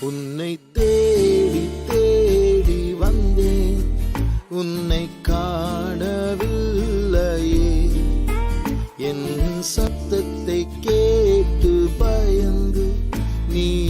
உன்னை தேடி தேடி வந்தேன். உன்னை காணவில்லையே. என் சத்தத்தை கேட்டு பயந்து நீ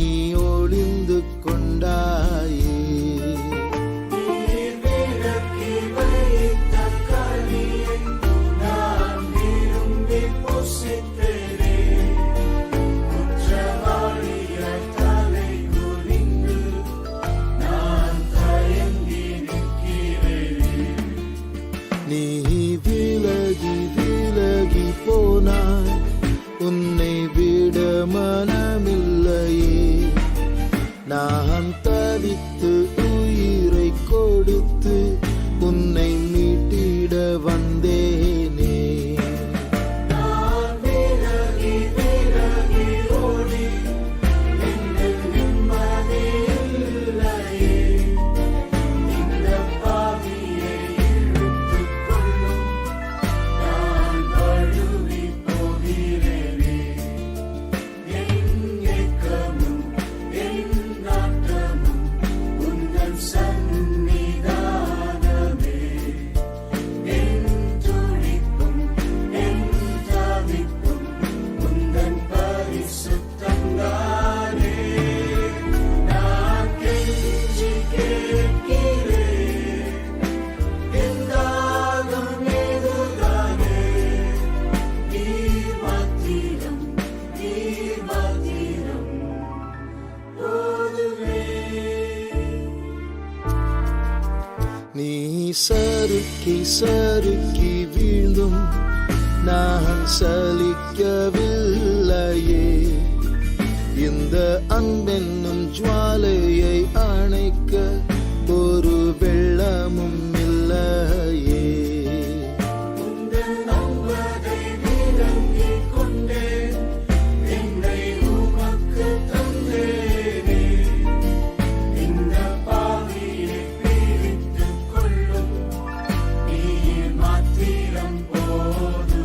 போனாய். உன்னை விட மனமில்லையே. நான் தவித்து சறுக்கி சறுக்கி வீழ்ந்தும் நான் சலிக்கவில்லையே. இந்த அன்பென்னும் Lord.